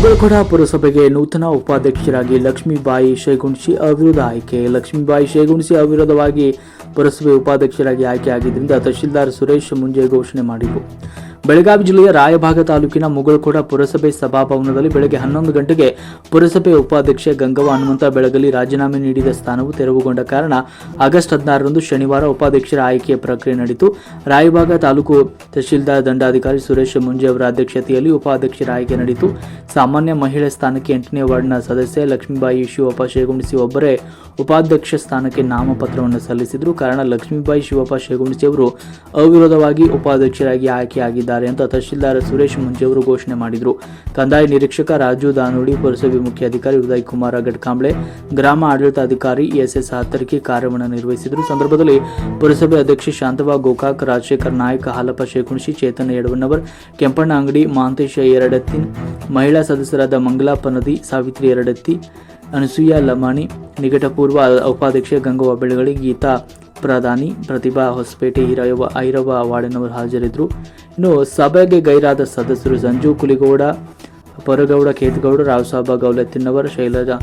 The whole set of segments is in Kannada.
ಮುಗಳಖೊಡ ಪುರಸಭೆಗೆ ನೂತನ ಉಪಾಧ್ಯಕ್ಷರಾಗಿ ಲಕ್ಷ್ಮೀಬಾಯಿ ಶೇಗುಣಶಿ ಅವಿರೋಧ ಆಯ್ಕೆ. ಲಕ್ಷ್ಮೀಬಾಯಿ ಶೇಗುಣಶಿ ಅವಿರೋಧವಾಗಿ ಪುರಸಭೆ ಉಪಾಧ್ಯಕ್ಷರಾಗಿ ಆಯ್ಕೆಯಾಗಿದ್ದರಿಂದ ತಹಶೀಲ್ದಾರ್ ಸುರೇಶ್ ಮುಂಜೆ ಘೋಷಣೆ ಮಾಡಿದರು. ಬೆಳಗಾವಿ ಜಿಲ್ಲೆಯ ರಾಯಭಾಗ ತಾಲೂಕಿನ ಮುಗಳಕೋಡ ಪುರಸಭೆ ಸಭಾಭವನದಲ್ಲಿ ಬೆಳಗ್ಗೆ ಹನ್ನೊಂದು ಗಂಟೆಗೆ ಪುರಸಭೆ ಉಪಾಧ್ಯಕ್ಷೆ ಗಂಗವ್ವ ಹನುಮಂತ ಬೆಳಗಲಿ ರಾಜೀನಾಮೆ ನೀಡಿದ ಸ್ಥಾನವು ತೆರವುಗೊಂಡ ಕಾರಣ ಆಗಸ್ಟ್ ಹದಿನಾರರಂದು ಶನಿವಾರ ಉಪಾಧ್ಯಕ್ಷರ ಆಯ್ಕೆಯ ಪ್ರಕ್ರಿಯೆ ನಡೆಯಿತು ರಾಯಭಾಗ ತಾಲೂಕು ತಹಶೀಲ್ದಾರ್ ದಂಡಾಧಿಕಾರಿ ಸುರೇಶ್ ಮುಂಜೆ ಅವರ ಅಧ್ಯಕ್ಷತೆಯಲ್ಲಿ ಉಪಾಧ್ಯಕ್ಷರ ಆಯ್ಕೆ ನಡೆಯಿತು ಸಾಮಾನ್ಯ ಮಹಿಳೆ ಸ್ಥಾನಕ್ಕೆ ಎಂಟನೇ ವಾರ್ಡ್ನ ಸದಸ್ಯೆ ಲಕ್ಷ್ಮೀಬಾಯಿ ಶಿವಪ್ಪ ಶೇಗುಣಿಸಿ ಒಬ್ಬರೇ ಉಪಾಧ್ಯಕ್ಷ ಸ್ಥಾನಕ್ಕೆ ನಾಮಪತ್ರವನ್ನು ಸಲ್ಲಿಸಿದರು. ಕಾರಣ ಲಕ್ಷ್ಮೀಬಾಯಿ ಶಿವಪ್ಪ ಶೇಗುಣಿಸಿ ಅವರು ಅವಿರೋಧವಾಗಿ ಉಪಾಧ್ಯಕ್ಷರಾಗಿ ಆಯ್ಕೆಯಾಗಿದ್ದಾರೆ. ಅಂತ ತಹಶೀಲ್ದಾರ್ ಸುರೇಶ್ ಮುಂಜೆ ಅವರು ಘೋಷಣೆ ಮಾಡಿದರು. ಕಂದಾಯ ನಿರೀಕ್ಷಕ ರಾಜು ದಾನೋಡಿ, ಪುರಸಭೆ ಮುಖ್ಯಾಧಿಕಾರಿ ಉದಯ್ ಕುಮಾರ ಗಡ್ಕಾಂಬ್ಳೆ, ಗ್ರಾಮ ಆಡಳಿತಾಧಿಕಾರಿ ಎಸ್ ಎಸ್ ಕಾರ್ಯವನ್ನು ನಿರ್ವಹಿಸಿದರು. ಸಂದರ್ಭದಲ್ಲಿ ಪುರಸಭೆ ಅಧ್ಯಕ್ಷೆ ಶಾಂತವಾ ಗೋಕಾಕ್, ರಾಜಶೇಖರ್ ನಾಯ್ಕ, ಹಾಲಪ್ಪ ಶೇಖುಣಶಿ ಚೇತನ್ ಯಡವಣ್ಣವರ್, ಕೆಂಪಣ್ಣ ಅಂಗಡಿ ಮಾಂತೇಶ ಎರಡತ್ತಿ, ಮಹಿಳಾ ಸದಸ್ಯರಾದ ಮಂಗಲಾಪ ನದಿ, ಸಾವಿತ್ರಿ ಎರಡತ್ತಿ ಅನಸೂಯ, ಲಮಾಣಿ, ನಿಕಟಪೂರ್ವ ಉಪಾಧ್ಯಕ್ಷೆ ಗಂಗವ್ವ ಬೆಳಗಳಿ ಗೀತಾ ಪ್ರಧಾನಿ ಪ್ರತಿಭಾ ಹೊಸಪೇಟೆ ಹಿರವ ಐರವ ವಾರ್ಡಿನವರು ಹಾಜರಿದ್ದರು. ಇನ್ನು ಸಭೆಗೆ ಗೈರಾದ ಸದಸ್ಯರು ಸಂಜು ಕುಲಿಗೌಡ, ಪೊರಗೌಡ, ಕೇತಗೌಡ, ರಾವಸಾಬ, ಗೌಲತ್ತಿನವರ್, ಶೈಲಜಾ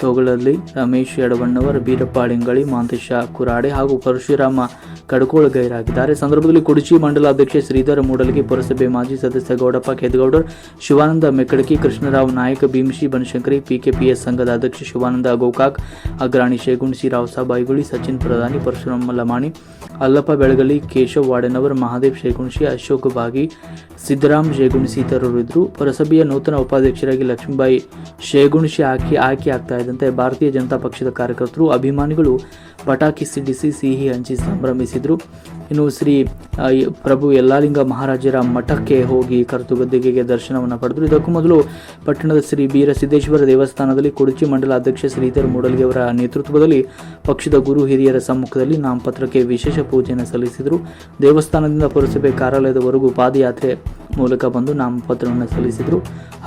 ತೋಗಳಲ್ಲಿ ರಮೇಶ್ ಯಡವಣ್ಣವರ್ ಬೀರಪ್ಪ ಅಳಿಂಗಳಿ ಮಾಂತೇಶ ಕುರಾಡೆ ಹಾಗೂ ಪರಶುರಾಮ ಕಡ್ಕೋಳ ಗೈರಾಗಿದ್ದಾರೆ. ಸಂದರ್ಭದಲ್ಲಿ ಕುಡಚಿ ಮಂಡಲಾಧ್ಯಕ್ಷೆ ಶ್ರೀಧರ ಮೂಡಲಗಿ ಪುರಸಭೆ ಮಾಜಿ ಸದಸ್ಯ ಗೌಡಪ್ಪ ಕೆದಗೌಡರ್ ಶಿವಾನಂದ ಮೆಕ್ಕಡಕಿ ಕೃಷ್ಣರಾವ್ ನಾಯಕ ಭೀಮಶಿ ಬನಶಂಕರಿ, ಪಿಕೆಪಿಎಸ್ ಸಂಘದ ಅಧ್ಯಕ್ಷ ಶಿವಾನಂದ ಗೋಕಾಕ್, ಅಗ್ರಾಣಿ ಶೇಗುಣಸಿ ರಾವ್ ಸಾಬ್ ಸಚಿನ್ ಪ್ರಧಾನಿ, ಪರಶುರಾಮ ಲಮಾಣಿ ಅಲ್ಲಪ್ಪ ಬೆಳಗಲಿ ಕೇಶವ್ ವಾಡನವರ್ ಮಹಾದೇವ್ ಶೇಗುಣಿಸಿ ಅಶೋಕ್ ಬಾಗಿ, ಸಿದ್ದರಾಮ್ ಶೇಗುಣಿಸಿ ಇತರರು ಇದ್ದರು ಪುರಸಭೆಯ ನೂತನ ಉಪಾಧ್ಯಕ್ಷರಾಗಿ ಲಕ್ಷ್ಮೀಬಾಯಿ ಶೇಗುಣಿಸಿ ಹಾಕಿ ಆಯ್ಕೆ ಆಗ್ತಾ ಇದ್ದಂತೆ ಭಾರತೀಯ ಜನತಾ ಪಕ್ಷದ ಕಾರ್ಯಕರ್ತರು, ಅಭಿಮಾನಿಗಳು ಪಟಾಕಿ ಸಿಡಿಸಿ ಸಿಹಿ ಹಂಚಿ ಸಂಭ್ರಮಿಸಿದರು. ಇನ್ನು ಶ್ರೀ ಪ್ರಭು ಯಲ್ಲಾಲಿಂಗ ಮಹಾರಾಜರ ಮಠಕ್ಕೆ ಹೋಗಿ ಕರ್ತುಗದ್ದಿಗೆಗೆ ದರ್ಶನವನ್ನು ಪಡೆದರು. ಇದಕ್ಕೂ ಮೊದಲು ಪಟ್ಟಣದ ಶ್ರೀ ಬೀರಸಿದ್ದೇಶ್ವರ ದೇವಸ್ಥಾನದಲ್ಲಿ ಕುಡಚಿ ಮಂಡಲ ಅಧ್ಯಕ್ಷ ಶ್ರೀಧರ್ ಮೂಡಲ್ಗಿ ಅವರ ನೇತೃತ್ವದಲ್ಲಿ ಪಕ್ಷದ ಗುರು ಹಿರಿಯರ ಸಮ್ಮುಖದಲ್ಲಿ ನಾಮಪತ್ರಕ್ಕೆ ವಿಶೇಷ ಪೂಜೆಯನ್ನು ಸಲ್ಲಿಸಿದರು. ದೇವಸ್ಥಾನದಿಂದ ಪುರಸಭೆ ಕಾರ್ಯಾಲಯದವರೆಗೂ ಪಾದಯಾತ್ರೆ ಮೂಲಕ ಬಂದು ನಾಮಪತ್ರವನ್ನು ಸಲ್ಲಿಸಿದರು.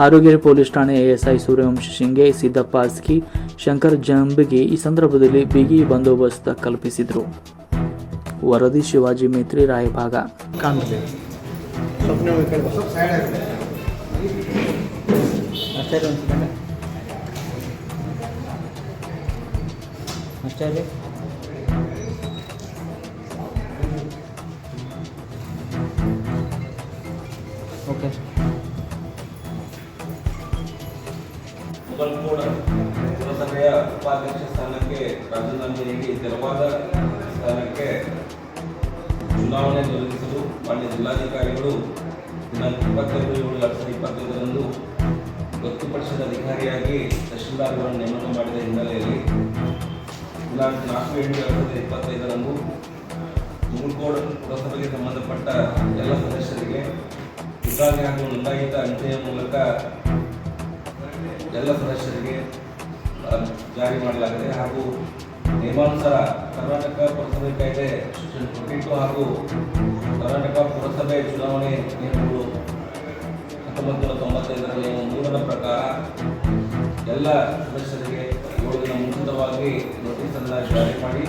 ಆರೋಗ್ಯರಿ ಪೊಲೀಸ್ ಠಾಣೆ ಎಎಸ್ಐ ಸೂರ್ಯವಂಶ ಶಿಂಗೆ, ಸಿದ್ದಪ್ಪ ಅಸ್ಕಿ, ಶಂಕರ್ ಜಂಬಿಗೆ ಈ ಸಂದರ್ಭದಲ್ಲಿ ಬಿಗಿ ಬಂದೋಬಸ್ತ್ ಕಲ್ಪಿಸಿದರು. ವರದಿ ಶಿವಾಜಿ ಮೇತ್ರಿ, ರಾಯಭಾಗ. ಅಷ್ಟೇ ಮುಗಲ್ಕೋಡ ಪುರಸಭೆಯ ಉಪಾಧ್ಯಕ್ಷ ಸ್ಥಾನಕ್ಕೆ ರಾಜೀನಾಮೆ ನೀಡಿ ತೆರವಾದ ಸ್ಥಾನಕ್ಕೆ ಚುನಾವಣೆ ತೊಲಗಿಸಲು ಮಾನ್ಯ ಜಿಲ್ಲಾಧಿಕಾರಿಗಳು ದಿನಾಂಕ ಇಪ್ಪತ್ತೈದು ಏಳು ಎರಡು ಸಾವಿರದ ಇಪ್ಪತ್ತೈದರಂದು ಗೊತ್ತುಪಡಿಸಿದ ಅಧಿಕಾರಿಯಾಗಿ ತಹಶೀಲ್ದಾರ್ಗಳನ್ನು ನೇಮಕ ಮಾಡಿದ ಹಿನ್ನೆಲೆಯಲ್ಲಿ ದಿನಾಂಕ ನಾಲ್ಕು ಎಂಟು ಎರಡು ಸಾವಿರದ ಇಪ್ಪತ್ತೈದರಂದು ಮುಗುಳ್ಕೋಡ್ ಪುರಸಭೆಗೆ ಸಂಬಂಧಪಟ್ಟ ಎಲ್ಲ ಸದಸ್ಯರಿಗೆ ವಿಭಾಗ ಹಾಗೂ ನೋಂದಾಯಿತ ಅಂಚೆಯ ಮೂಲಕ ಎಲ್ಲ ಸದಸ್ಯರಿಗೆ ಜಾರಿ ಮಾಡಲಾಗಿದೆ ಹಾಗೂ ನಿಯಮಾನುಸಾರ ಕರ್ನಾಟಕ ಪುರಸಭೆ ಕಾಯ್ದೆ ಕೊಟ್ಟಿಟ್ಟು ಹಾಗೂ ಕರ್ನಾಟಕ ಪುರಸಭೆ ಚುನಾವಣೆ ನಿಯಮಗಳು ಹತ್ತೊಂಬತ್ತು ನೂರ ತೊಂಬತ್ತೈದರ ನಿಯಮ ಮೂರರ ಪ್ರಕಾರ ಎಲ್ಲ ಸದಸ್ಯರಿಗೆ ಏಳು ದಿನ ಮುಂಚಿತವಾಗಿ ನೋಟಿಸನ್ನು ಜಾರಿ ಮಾಡಿ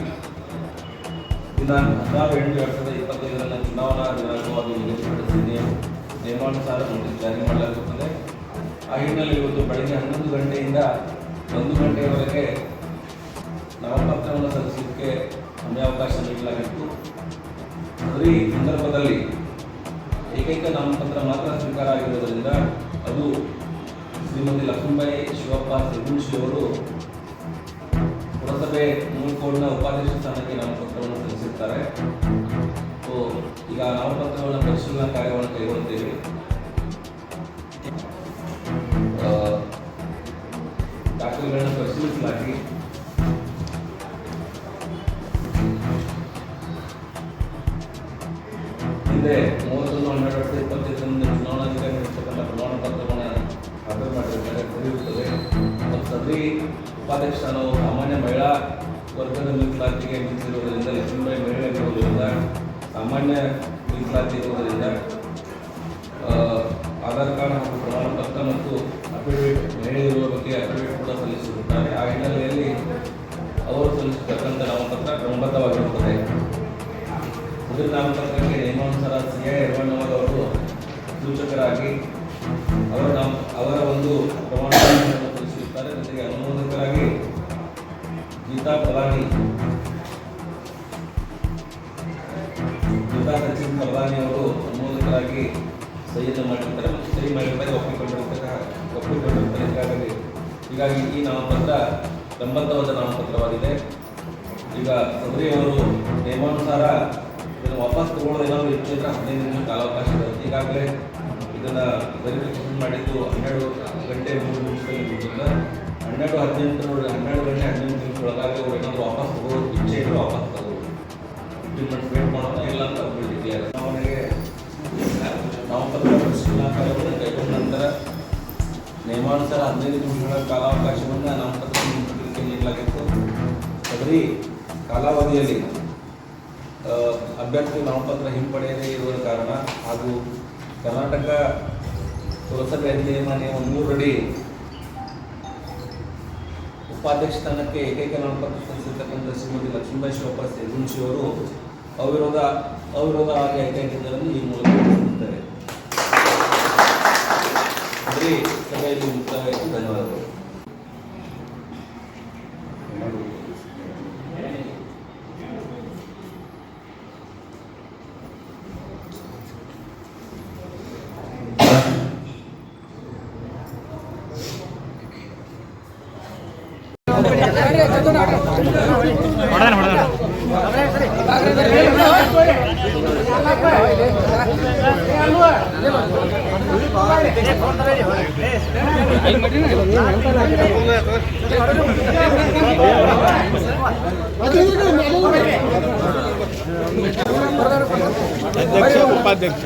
ದಿನಾಂಕ ಹದಿನಾರು ಎಂಟು ಎರಡು ಸಾವಿರದ ಇಪ್ಪತ್ತೈದರಲ್ಲಿ ಚುನಾವಣಾ ದಿನಾಂಕವಾಗಿ ನಿಗದಿಪಡಿಸಿದ್ದೇವೆ ನಿಯಮ- ನಿಯಮಾನುಸಾರ ನೋಟಿಸ್ ಜಾರಿ ಮಾಡಲಾಗುತ್ತದೆ. ಆ ಇವತ್ತು ಬೆಳಗ್ಗೆ ಹನ್ನೊಂದು ಗಂಟೆಯಿಂದ ಒಂದು ಗಂಟೆಯವರೆಗೆ ನಾಮಪತ್ರವನ್ನು ಸಲ್ಲಿಸಲಿಕ್ಕೆ ಸಮಯಾವಕಾಶ ನೀಡಲಾಗಿತ್ತು. ಆದರೆ ಈ ಸಂದರ್ಭದಲ್ಲಿ ಏಕೈಕ ನಾಮಪತ್ರ ಮಾತ್ರ ಸ್ವೀಕಾರ ಆಗಿರುವುದರಿಂದ ಅದು ಶ್ರೀಮತಿ ಲಕ್ಷ್ಮೀಬಾಯಿ ಶಿವಪ್ಪ ಸಿಗುಂಶಿ ಅವರು ಪುರಸಭೆ ಮೂಲ್ಕೋಡ್ನ ಉಪಾಧ್ಯಕ್ಷ ಸ್ಥಾನಕ್ಕೆ ನಾಮಪತ್ರವನ್ನು ಸಲ್ಲಿಸುತ್ತಾರೆ ಸೊ ಈಗ ನಾಮಪತ್ರವನ್ನು ಪರಿಶೀಲನಾ ಕಾರ್ಯವನ್ನು ಕೈಗೊಳ್ಳುತ್ತೇವೆ. ದಾಖಲೆಗಳನ್ನು ಪರಿಶೀಲಿಸಲಾಗಿ ಹಿಂದೆ ಮೂವತ್ತೊಂದು ಹನ್ನೆರಡು ವರ್ಷ ಇಪ್ಪತ್ತೈದರಿಂದ ಚುನಾವಣಾಧಿಕಾರಿ ನಡೆಸತಕ್ಕಂಥ ಪ್ರಮಾಣ ಪತ್ರವನ್ನು ಹಾಜರು ಮಾಡಿರ್ತಾರೆ ದೊರೆಯುತ್ತದೆ ಮತ್ತು ಉಪಾಧ್ಯಕ್ಷ ಸ್ಥಾನವು ಸಾಮಾನ್ಯ ಮಹಿಳಾ ವರ್ಗದ ಮೀಸಲಾತಿಗೆ ಮೀಸಲಿರುವುದರಿಂದ ಲಕ್ಷ್ಮೀಬಾಯಿ ಮಹಿಳೆಯಾಗಿರುವುದರಿಂದ ಸಾಮಾನ್ಯ ಮೀಸಲಾತಿ ಇರುವುದರಿಂದ ಆಧಾರ್ ಕಾರ್ಡ್ ಹಾಗೂ ಪ್ರಮಾಣ ಪತ್ರ ಮತ್ತು ಅಫಿಡವಿಟ್ ಇರುವ ಬಗ್ಗೆ ಅಫಿಡವಿಟ್ ಕೂಡ ಸಲ್ಲಿಸಿರುತ್ತಾರೆ. ಆ ಹಿನ್ನೆಲೆಯಲ್ಲಿ ಅವರು ಸಲ್ಲಿಸತಕ್ಕಂಥ ನಾಮಪತ್ರ ಕ್ರಮಬದ್ಧವಾಗಿರುತ್ತದೆ. ಮೊದಲ ನಾಮಪತ್ರಕ್ಕೆ ನಿಯಮಾನುಸಾರ ಸಿ ಐ ಅವರು ಸೂಚಕರಾಗಿ ಅವರ ನಾಮ, ಅವರ ಒಂದು ಪ್ರಮಾಣವನ್ನು ತಿಳಿಸಿರುತ್ತಾರೆ ಜೊತೆಗೆ ಅನುಮೋದಕರಾಗಿ ಗೀತಾ ಪ್ರಧಾನಿ ಗೀತಾ ಸಚಿನ್ ಪ್ರಧಾನಿ ಅವರು ಅನುಮೋದಕರಾಗಿ ಸಹಿಯನ್ನು ಮಾಡಿರ್ತಾರೆ ಮತ್ತು ಸಹಿ ಮಾಡಿರ್ತಾರೆ ಒಪ್ಪಿಕೊಂಡಿರ್ತಕ್ಕ ಒಪ್ಪಿಕೊಂಡಿರ್ತಾರೆ ಈಗಾಗಲೇ ಹೀಗಾಗಿ ಈ ನಾಮಪತ್ರ ಸಂಬಂಧವಾದ ನಾಮಪತ್ರವಾಗಿದೆ ಈಗ ಅವರು ನಿಯಮಾನುಸಾರ ಇದನ್ನು ವಾಪಸ್ ತಗೊಳ್ಳೋದು ಏನಾದರೂ ಇತ್ತು ಅಂದರೆ ಹದಿನೈದು ನಿಮಿಷ ಕಾಲಾವಕಾಶ ಇದೆ ಈಗಾಗಲೇ ಇದನ್ನು ವೆರಿಫಿಕೇಶನ್ ಮಾಡಿದ್ದು ಹನ್ನೆರಡು ಗಂಟೆ ಮೂರು ನಿಮಿಷದಲ್ಲಿ ಹನ್ನೆರಡು ಹದಿನೆಂಟು ಹನ್ನೆರಡು ಗಂಟೆ ನಿಯಮಾನುಸಾರ ಹದಿನೈದು ನಿಮಿಷಗಳ ಕಾಲಾವಕಾಶವನ್ನು ನಾಮಪತ್ರ ಹಿಂಪಡೆಯಲಿಕ್ಕೆ ನೀಡಲಾಗಿತ್ತು. ಸದರಿ, ಕಾಲಾವಧಿಯಲ್ಲಿ ಅಭ್ಯರ್ಥಿ ನಾಮಪತ್ರ ಹಿಂಪಡೆಯದೇ ಇರುವ ಕಾರಣ ಹಾಗೂ ಕರ್ನಾಟಕ ಪುರಸಭೆ ಅಧಿನಿಯಮ ನಿಯಮ ಮೂರಡಿ ಉಪಾಧ್ಯಕ್ಷ ಸ್ಥಾನಕ್ಕೆ ಏಕೈಕ ನಾಮಪತ್ರ ಸಲ್ಲಿಸಿರ್ತಕ್ಕಂಥ ಶ್ರೀಮತಿ ಲಕ್ಷ್ಮೀಬಾಯಿ ಶಿವಪ್ಪ ಅವರು ಅವಿರೋಧ, ಅವಿರೋಧವಾಗಿ ಆಯ್ಕೆಯಾಗಿದ್ದರನ್ನು ಈ ಮೂಲಕ ತಿಳಿಸುತ್ತಾರೆ ಸದರಿ ಸಭೆಯಲ್ಲಿ ಮುಕ್ತಾಯವಾಯಿತು ಧನ್ಯವಾದಗಳು ಆಯ್ತೇನ್ರಿ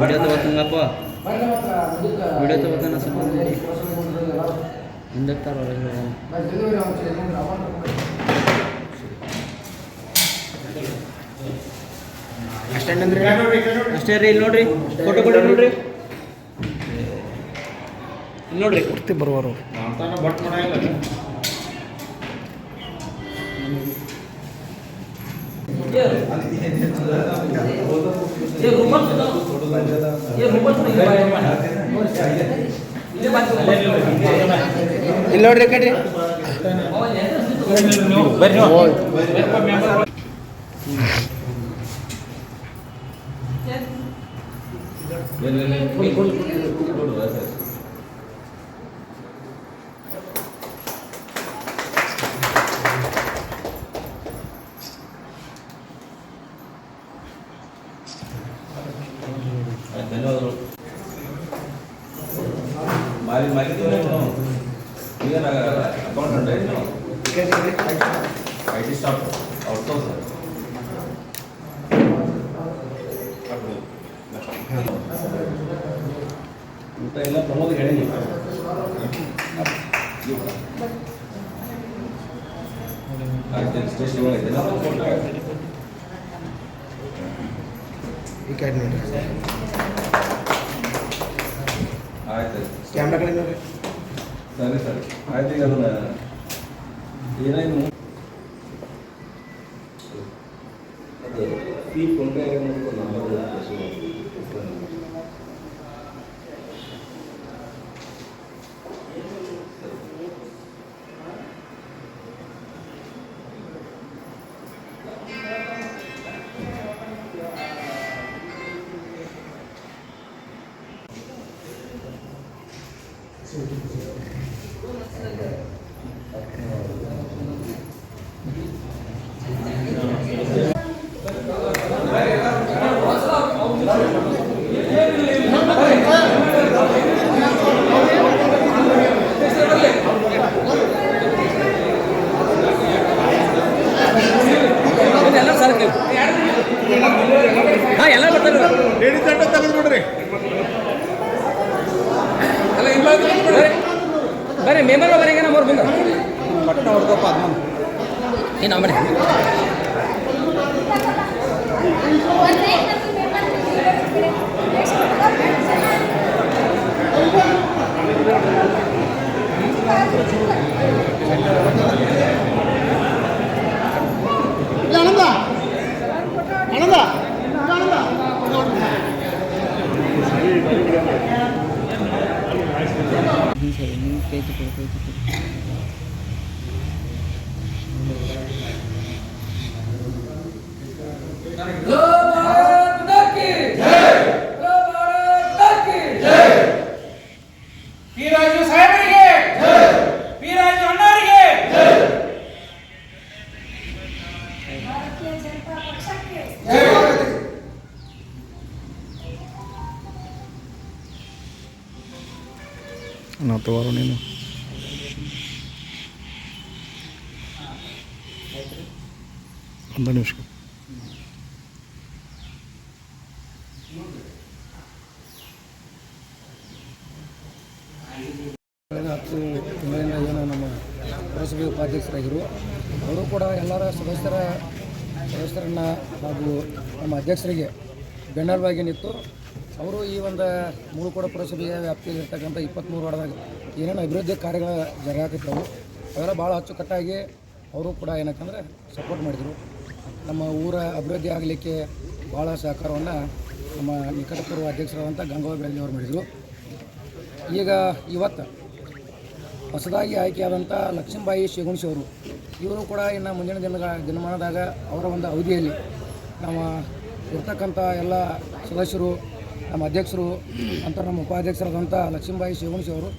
ವಿಡಿಯೋ ತಗೋತಂಗಪ್ಪ ವಿಡಿಯೋ ತಗೋತಾನ ಹಿಂದಕ್ತಾರ ಅಷ್ಟೇ ಅಂದ್ರೆ ಅಷ್ಟೇ ರೀ ಇಲ್ಲಿ ನೋಡ್ರಿ ಫೋಟೋ ಕೊಡಿ ನೋಡ್ರಿ. ಇಲ್ಲಿ ನೋಡ್ರಿ. ಬರುವರು ಇಲ್ಲಿ ನೋಡ್ರಿ ಕಡ್ರಿ ಬರ್ರಿ ధన్యవాదాలు మరి మరి ಎಲ್ಲ ಪ್ರಮೋದ್ ಹೇಳಿ ಆಯ್ತು ಸ್ಟೇಷನ್ ಒಳಗೆ ಈ ಕಡೆ ನೋಡ್ರಿ ಆಯ್ತು ಕ್ಯಾಮ್ರಾ ಕಡೆ ನೋಡ್ರಿ ಸರಿ ಸರಿ ಆಯ್ತು ಈಗ ಅದನ್ನ ಏನಾಯ್ತು ಅದು ಫೀ ಕೊಂಡೆ ನಂಬರ್ ಎಲ್ಲ ಬರ್ರಿ ಮೆಂಬರ್ ಬರೀಗ ನಮ್ಮವ್ರು ಬಂದ ಬಟ್ ಹೊಡ್ದಪ್ಪ ಅದು ಏನು ಮನೆ ನೀನು ಒಂದು ನಿಮಿಷ. ನಮ್ಮ ಪುರಸಭೆ ಉಪಾಧ್ಯಕ್ಷರಾಗಿರು ಅವರು ಕೂಡ ಎಲ್ಲರ ಸದಸ್ಯರ, ಸದಸ್ಯರನ್ನು ಹಾಗೂ ನಮ್ಮ ಅಧ್ಯಕ್ಷರಿಗೆ ಬೆನ್ನಲವಾಗಿ ನಿಂತು ಅವರು ಈ ಒಂದು ಮುಳುಕೋಡ ಪುರಸಭೆಯ ವ್ಯಾಪ್ತಿಯಲ್ಲಿ ಇರ್ತಕ್ಕಂಥ ಇಪ್ಪತ್ತ್ಮೂರು ವಾರ್ಡ್ದಾಗ ಏನೇನು ಅಭಿವೃದ್ಧಿ ಕಾರ್ಯಗಳ ಜರುಗಾಕತ್ತವು ಅವೆಲ್ಲ ಭಾಳ ಅಚ್ಚುಕಟ್ಟಾಗಿ ಅವರು ಕೂಡ ಏನಕ್ಕಂದ್ರೆ ಸಪೋರ್ಟ್ ಮಾಡಿದರು. ನಮ್ಮ ಊರ ಅಭಿವೃದ್ಧಿ ಆಗಲಿಕ್ಕೆ ಭಾಳ ಸಹಕಾರವನ್ನು ನಮ್ಮ ನಿಕಟಪೂರ್ವ ಅಧ್ಯಕ್ಷರಾದಂಥ ಗಂಗಾವ ಬೆಳಗ್ಗೆ ಅವರು ಮಾಡಿದರು. ಈಗ ಇವತ್ತು ಹೊಸದಾಗಿ ಆಯ್ಕೆಯಾದಂಥ ಲಕ್ಷ್ಮೀಬಾಯಿ ಶೇಗುಣಿಸಿ ಅವರು, ಇವರು ಕೂಡ ಇನ್ನು ಮುಂದಿನ ದಿನಗಳ ದಿನಮಾನದಾಗ ಅವರ ಒಂದು ಅವಧಿಯಲ್ಲಿ ನಮ್ಮ ಇರ್ತಕ್ಕಂಥ ಎಲ್ಲ ಸದಸ್ಯರು ನಮ್ಮ ಅಧ್ಯಕ್ಷರು ಅಂತ ನಮ್ಮ ಉಪಾಧ್ಯಕ್ಷರಾದಂಥ ಲಕ್ಷ್ಮೀಬಾಯಿ ಶೇಗುಣಿಸಿ ಅವರು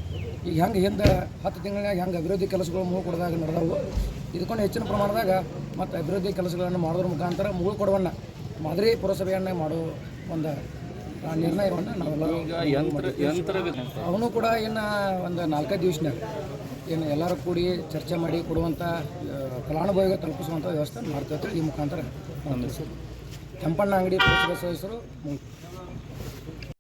ಈಗ ಹೆಂಗೆ ಹಿಂದೆ ಹತ್ತು ತಿಂಗಳಿನಾಗ ಹೆಂಗೆ ಅಭಿವೃದ್ಧಿ ಕೆಲಸಗಳು ಮುಳು ಕೊಡದಾಗ ನಡೆದವು ಇದಕ್ಕೊಂದು ಹೆಚ್ಚಿನ ಪ್ರಮಾಣದಾಗ ಮತ್ತು ಅಭಿವೃದ್ಧಿ ಕೆಲಸಗಳನ್ನು ಮಾಡೋದ್ರ ಮುಖಾಂತರ ಮುಳು ಕೊಡುವನ್ನ ಮಾದರಿ ಪುರಸಭೆಯನ್ನೇ ಮಾಡೋ ಒಂದು ನಿರ್ಣಯವನ್ನು ನಾವೆಲ್ಲರೂ ಅವನು ಕೂಡ ಇನ್ನು ಒಂದು ನಾಲ್ಕೈದು ದಿವಸನಾಗ ಏನು ಎಲ್ಲರೂ ಕೂಡಿ ಚರ್ಚೆ ಮಾಡಿ ಕೊಡುವಂಥ ಫಲಾನುಭವಿಗೆ ತಲುಪಿಸುವಂಥ ವ್ಯವಸ್ಥೆ ಮಾಡ್ತೇವೆ ಈ ಮುಖಾಂತರ. ಕೆಂಪಣ್ಣ ಅಂಗಡಿ ಪುರಸಭೆ ಸದಸ್ಯರು